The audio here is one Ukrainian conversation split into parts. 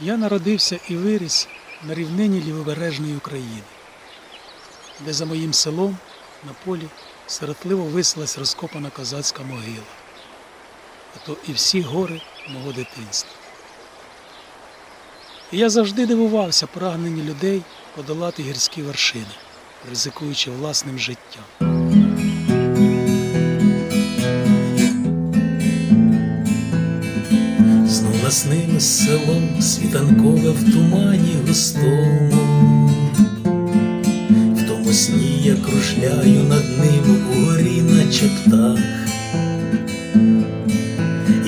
Я народився і виріс на рівнині лівобережної України, де за моїм селом на полі сиротливо висилась розкопана козацька могила, а то і всі гори мого дитинства. І я завжди дивувався прагненню людей подолати гірські вершини, ризикуючи власним життям. Знов наснилось село світанкове в тумані густому, в тому сні я кружляю над ним у горі, наче птах.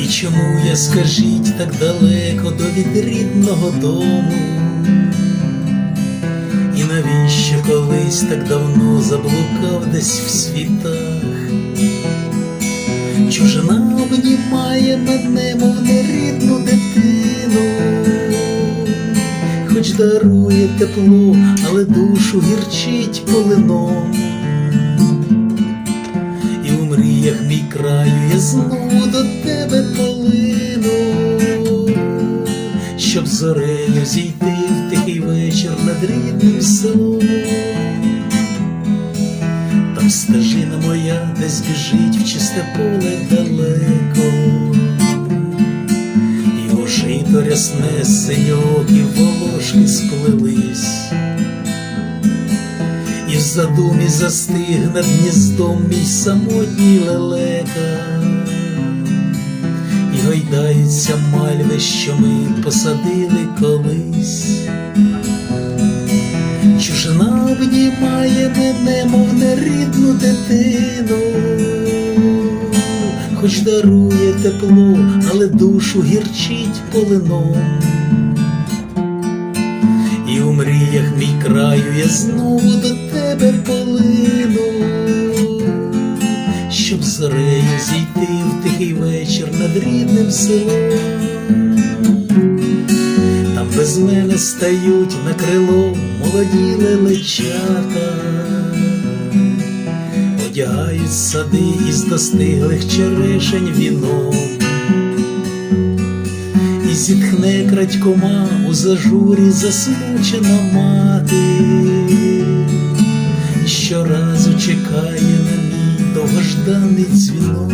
І чому я, скажіть, так далеко до від рідного дому? І навіщо колись так давно заблукав десь в світах? Чужина обнімає мене, мов дарує тепло, але душу гірчить полином. І у мріях мій краю я знову до тебе полину, щоб зорею зійти в тихий вечір над рідним селом. Там стежина моя десь біжить в чисте поле далеко, Жито рясне волошки сплелись, і в задумі застиг над гніздом мій самотній лелека, і гойдаються мальви, що ми посадили колись. Чужина обнімає мене, мов нерідну дитину, хоч дарує тепло, але душу гірчить полином. І у мріях мій краю я знову до тебе полину, щоб зорею зійти в тихий вечір над рідним селом. Там без мене стають на крило молоді лелечата, одягають сади із достиглих черешень вінок, і зітхне крадькома у зажурі засмучена мати, щоразу чекає на мій довгожданий дзвінок.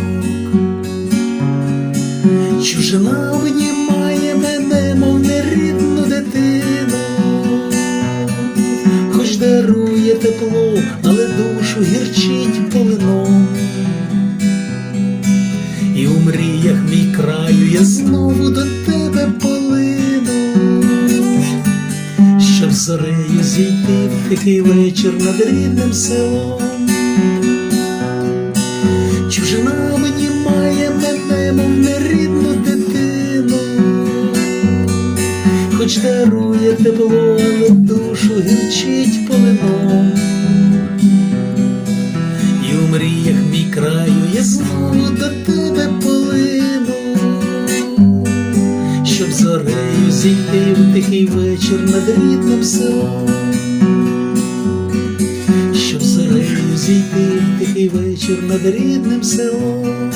Чужина обнімає знову до тебе полину, щоб зорею зійти в тихий вечір над рідним селом. Чужина обнімає мене, мов нерідну дитину, хоч дарує тепло, але душу гірчить полином. І у мріях мій краю я знову до тебе зійти в тихий вечір над рідним селом щоб зорею зійти в тихий вечір над рідним селом.